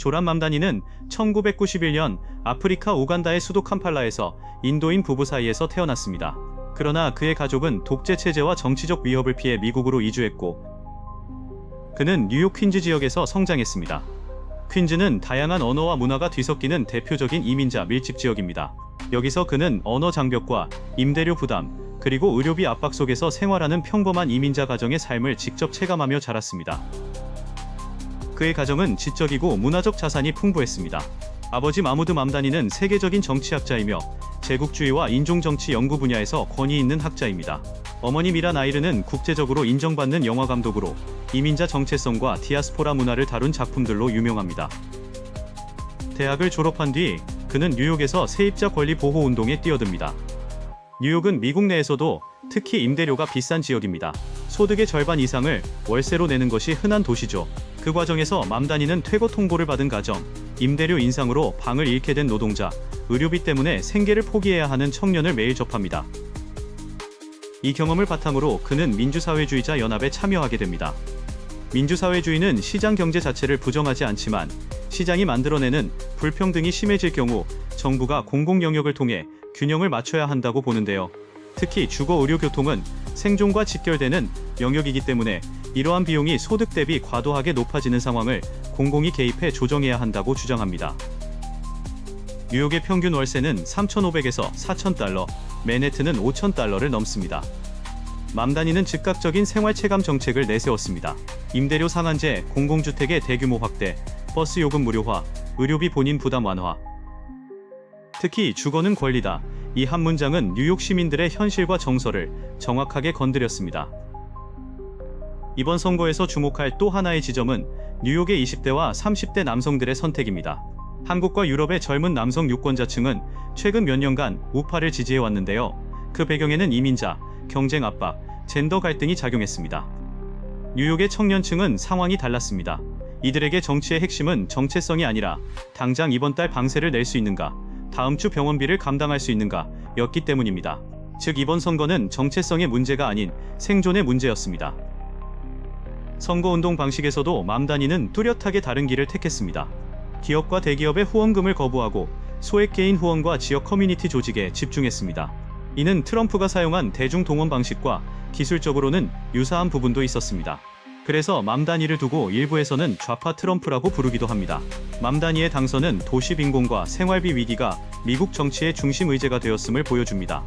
조란 맘다니는 1991년 아프리카 우간다의 수도 캄팔라에서 인도인 부부 사이에서 태어났습니다. 그러나 그의 가족은 독재 체제와 정치적 위협을 피해 미국으로 이주했고 그는 뉴욕 퀸즈 지역에서 성장했습니다. 퀸즈는 다양한 언어와 문화가 뒤섞이는 대표적인 이민자 밀집 지역입니다. 여기서 그는 언어 장벽과 임대료 부담, 그리고 의료비 압박 속에서 생활하는 평범한 이민자 가정의 삶을 직접 체감하며 자랐습니다. 그의 가정은 지적이고 문화적 자산이 풍부했습니다. 아버지 마무드 맘다니는 세계적인 정치학자이며 제국주의와 인종정치 연구 분야에서 권위 있는 학자입니다. 어머니 미란 아이르는 국제적으로 인정받는 영화 감독으로 이민자 정체성과 디아스포라 문화를 다룬 작품들로 유명합니다. 대학을 졸업한 뒤 그는 뉴욕에서 세입자 권리 보호 운동에 뛰어듭니다. 뉴욕은 미국 내에서도 특히 임대료가 비싼 지역입니다. 소득의 절반 이상을 월세로 내는 것이 흔한 도시죠. 그 과정에서 맘다니는 퇴거 통보를 받은 가정, 임대료 인상으로 방을 잃게 된 노동자, 의료비 때문에 생계를 포기해야 하는 청년을 매일 접합니다. 이 경험을 바탕으로 그는 민주사회주의자 연합에 참여하게 됩니다. 민주사회주의는 시장 경제 자체를 부정하지 않지만 시장이 만들어내는 불평등이 심해질 경우 정부가 공공 영역을 통해 균형을 맞춰야 한다고 보는데요. 특히 주거 의료 교통은 생존과 직결되는 영역이기 때문에 이러한 비용이 소득 대비 과도하게 높아지는 상황을 공공이 개입해 조정해야 한다고 주장합니다. 뉴욕의 평균 월세는 3,500에서 4,000달러, 맨해튼은 5,000달러를 넘습니다. 맘다니는 즉각적인 생활 체감 정책을 내세웠습니다. 임대료 상한제, 공공주택의 대규모 확대, 버스 요금 무료화, 의료비 본인 부담 완화. 특히 주거는 권리다. 이 한 문장은 뉴욕 시민들의 현실과 정서를 정확하게 건드렸습니다. 이번 선거에서 주목할 또 하나의 지점은 뉴욕의 20대와 30대 남성들의 선택입니다. 한국과 유럽의 젊은 남성 유권자층은 최근 몇 년간 우파를 지지해 왔는데요. 그 배경에는 이민자, 경쟁 압박, 젠더 갈등이 작용했습니다. 뉴욕의 청년층은 상황이 달랐습니다. 이들에게 정치의 핵심은 정체성이 아니라 당장 이번 달 방세를 낼 수 있는가, 다음 주 병원비를 감당할 수 있는가 였기 때문입니다. 즉 이번 선거는 정체성의 문제가 아닌 생존의 문제였습니다. 선거운동 방식에서도 맘다니는 뚜렷하게 다른 길을 택했습니다. 기업과 대기업의 후원금을 거부하고 소액 개인 후원과 지역 커뮤니티 조직에 집중했습니다. 이는 트럼프가 사용한 대중 동원 방식과 기술적으로는 유사한 부분도 있었습니다. 그래서 맘다니를 두고 일부에서는 좌파 트럼프라고 부르기도 합니다. 맘다니의 당선은 도시 빈곤과 생활비 위기가 미국 정치의 중심 의제가 되었음을 보여줍니다.